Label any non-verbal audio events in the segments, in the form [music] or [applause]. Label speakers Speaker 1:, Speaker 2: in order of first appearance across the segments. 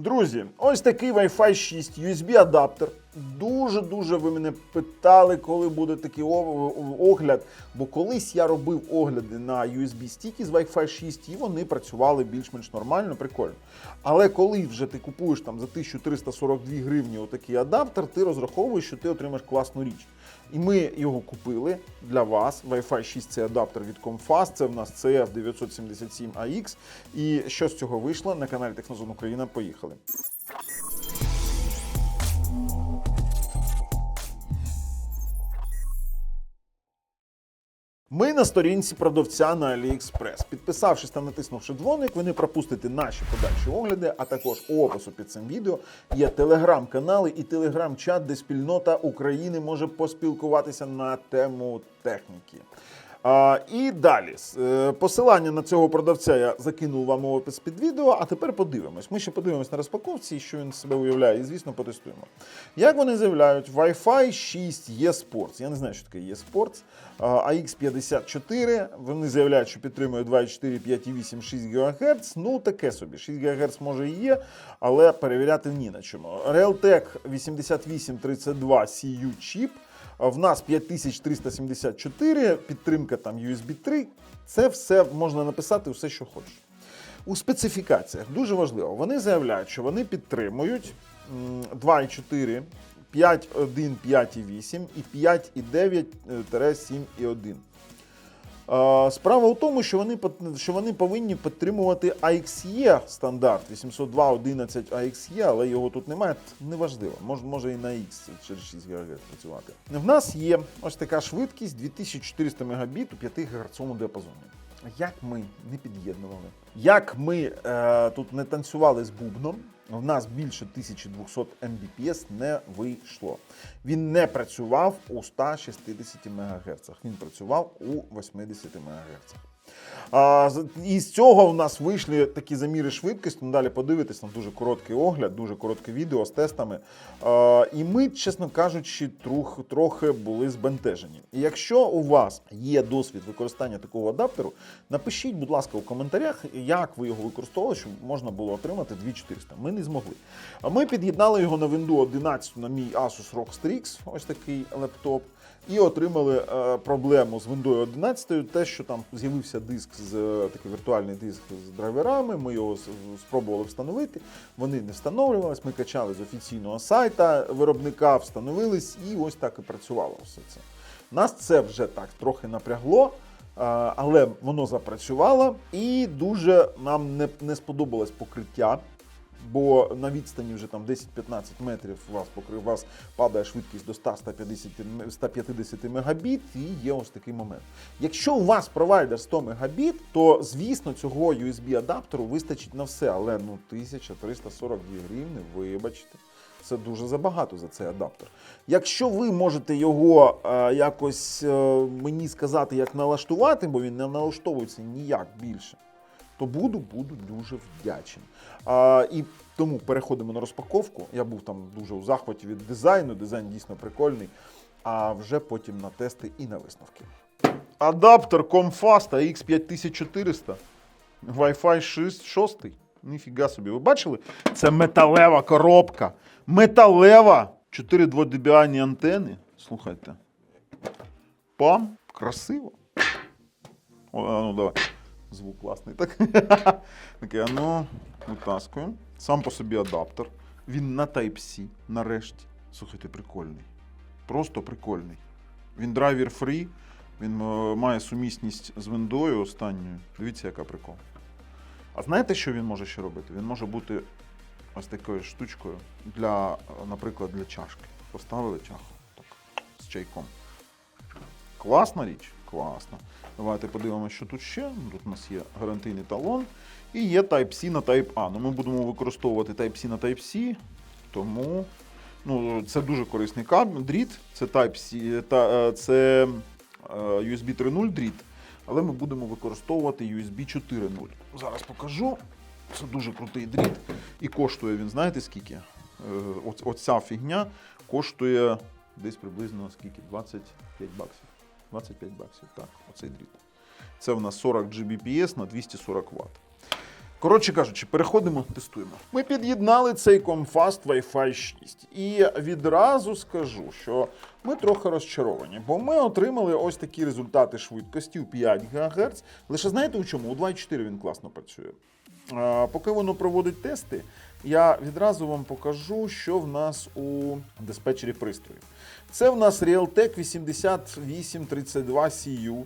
Speaker 1: Друзі, ось такий Wi-Fi 6 USB-адаптер. Дуже-дуже ви мене питали, коли буде такий огляд. Бо колись я робив огляди на USB-стіки з Wi-Fi 6, і вони працювали більш-менш нормально, прикольно. Але коли вже ти купуєш там за 1342 гривні отакий адаптер, ти розраховуєш, що ти отримаєш класну річ. І ми його купили для вас. Wi-Fi 6 це адаптер від Comfast, це в нас CF977AX. І що з цього вийшло на каналі Технозон Україна. Поїхали. Ми на сторінці продавця на AliExpress. Підписавшись та натиснувши дзвоник, ви не пропустите наші подальші огляди, а також у опису під цим відео є телеграм-канали і телеграм-чат, де спільнота України може поспілкуватися на тему техніки. І далі е, посилання на цього продавця я закинув вам у опис під відео. А тепер подивимось. Ми ще подивимось на розпаковці, що він себе уявляє, і звісно, потестуємо. Як вони заявляють, Wi-Fi 6 eSports. Я не знаю, що таке eSports. А, AX54. Вони заявляють, що підтримує 2,4, 5,8, 6 ГГц. Ну, таке собі. 6 ГГц може і є, але перевіряти ні на чому. Realtek 8832 CU чіп. В нас 5374, підтримка там USB 3. Це все можна написати все, що хочеш. У специфікаціях дуже важливо. Вони заявляють, що вони підтримують м, 2,4, 5,1, 5,8 і 5,9-7,1. Е, Справа в тому, що вони, що вони повинні підтримувати AXE стандарт 802.11 AXE, але його тут немає. Неважливо, може, може і на X через 6 ГГц працювати. В нас є ось така швидкість 2400 Мбіт у 5 ГГц діапазоні. Як ми не під'єднували, як ми е, тут не танцювали з бубном, в нас більше 1200 Mbps не вийшло. Він не працював у 160 МГц, він працював у 80 МГц. А, і з цього в нас вийшли такі заміри швидкості. Ну, далі подивитись, там дуже короткий огляд, дуже коротке відео з тестами. А, і ми, чесно кажучи, трух, трохи були збентежені. І якщо у вас є досвід використання такого адаптеру, напишіть, будь ласка, у коментарях, як ви його використовували, щоб можна було отримати 2400. Ми не змогли. Ми під'єднали його на Windows 11 на мій Asus ROG Strix, ось такий лептоп. І отримали е, проблему з Windows 11, те, що там з'явився диск з е, такий віртуальний диск з драйверами. Ми його спробували встановити. Вони не встановлювались. Ми качали з офіційного сайта виробника, встановились, і ось так і працювало все це. Нас це вже так трохи напрягло. е, Але воно запрацювало, і дуже нам не, не сподобалось покриття бо на відстані вже там 10-15 метрів вас покрив вас падає швидкість до 100-150 м- 150 мегабіт, і є ось такий момент. Якщо у вас провайдер 100 мегабіт, то звісно цього USB-адаптеру вистачить на все, але ну 1342 гривні, вибачте. Це дуже забагато за цей адаптер. Якщо ви можете його е, якось е, мені сказати, як налаштувати, бо він не налаштовується ніяк більше, то буду, буду дуже вдячний. А, і тому переходимо на розпаковку. Я був там дуже у захваті від дизайну. Дизайн дійсно прикольний. А вже потім на тести і на висновки. Адаптер Comfast X5400. Wi-Fi 6, 6. Ніфіга собі. Ви бачили? Це металева коробка. Металева. 4 дводибіальні антени. Слухайте. Пам, красиво. О, ну давай. Звук класний. Так. [laughs] Таке, ну, витаскуємо. Сам по собі адаптер. Він на Type-C, нарешті. Слухайте, прикольний. Просто прикольний. Він драйвер фрі, він е, має сумісність з Windows останньою. Дивіться, яка прикол. А знаєте, що він може ще робити? Він може бути ось такою штучкою для, е, наприклад, для чашки. Поставили чаху так, з чайком. Класна річ? Класна. Давайте подивимося, що тут ще. Тут у нас є гарантійний талон. І є Type-C на Type-A. Ну, ми будемо використовувати Type-C на Type-C, тому ну, це дуже корисний дріт. Це Type-C, та, е, це е, USB 3.0 дріт, але ми будемо використовувати USB 4.0. Зараз покажу. Це дуже крутий дріт. І коштує він, знаєте скільки? Е, Оця фігня коштує десь приблизно скільки? 25 баксів. 25 баксів, так, оцей дріт. Це в нас 40 Gbps на 240 Вт. Коротше кажучи, переходимо, тестуємо. Ми під'єднали цей Comfast Wi-Fi 6. І відразу скажу, що ми трохи розчаровані, бо ми отримали ось такі результати швидкості у 5 ГГц. Лише знаєте у чому? У 2.4 він класно працює. А, Поки воно проводить тести, я відразу вам покажу, що в нас у диспетчері пристроїв. Це в нас Realtek 8832CU.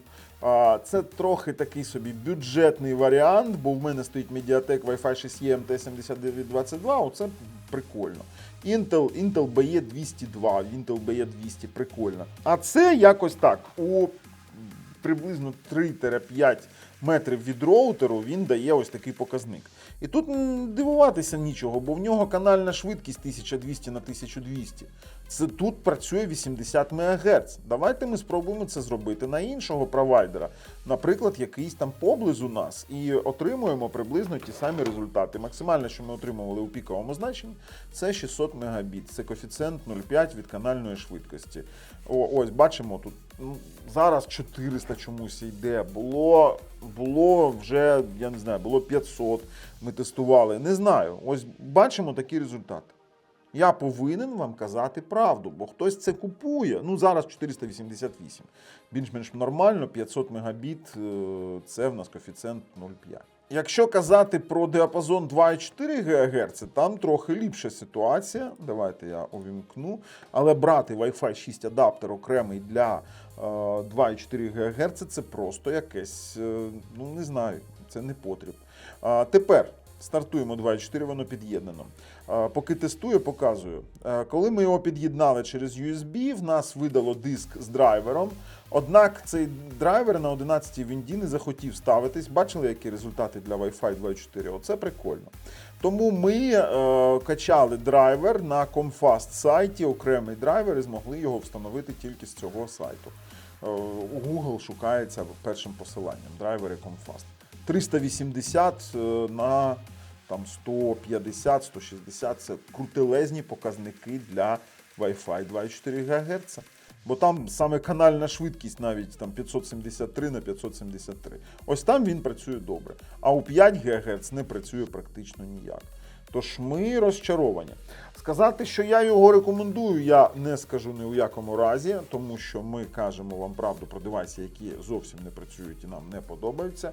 Speaker 1: Це трохи такий собі бюджетний варіант, бо в мене стоїть Mediatek Wi-Fi 6E MT7922, оце прикольно. Intel, Intel BE 202, Intel BE 200, прикольно. А це якось так. У приблизно 3-5 метрів від роутеру він дає ось такий показник. І тут дивуватися нічого, бо в нього канальна швидкість 1200 на 1200. Це тут працює 80 МГц. Давайте ми спробуємо це зробити на іншого провайдера, наприклад, якийсь там поблизу нас, і отримуємо приблизно ті самі результати. Максимальне, що ми отримували у піковому значенні, це 600 Мбіт. Це коефіцієнт 0,5 від канальної швидкості. О, ось бачимо тут. ну, Зараз 400 чомусь йде. Було, було вже, я не знаю, було 500. Ми тестували. Не знаю. Ось бачимо такі результати. Я повинен вам казати правду, бо хтось це купує. Ну зараз 488. Більш-менш нормально, 500 мегабіт е, це в нас коефіцієнт 0,5. Якщо казати про діапазон 2,4 ГГц, там трохи ліпша ситуація. Давайте я увімкну. Але брати Wi-Fi 6 адаптер окремий для е, 2,4 ГГц це просто якесь, е, ну не знаю, це не потріб. Тепер стартуємо 2.4, воно під'єднано. Поки тестую, показую. Коли ми його під'єднали через USB, в нас видало диск з драйвером. Однак цей драйвер на 11 вінді не захотів ставитись. Бачили, які результати для Wi-Fi 2.4? Оце прикольно. Тому ми е, качали драйвер на Comfast сайті, окремий драйвер, і змогли його встановити тільки з цього сайту. Е, у Google шукається першим посиланням драйвери Comfast. 380 е, на там 150, 160 це крутелезні показники для Wi-Fi 2,4 ГГц. Бо там саме канальна швидкість навіть там 573 на 573. Ось там він працює добре. А у 5 ГГц не працює практично ніяк. Тож ми розчаровані. Сказати, що я його рекомендую, я не скажу ні у якому разі, тому що ми кажемо вам правду про девайси, які зовсім не працюють і нам не подобаються.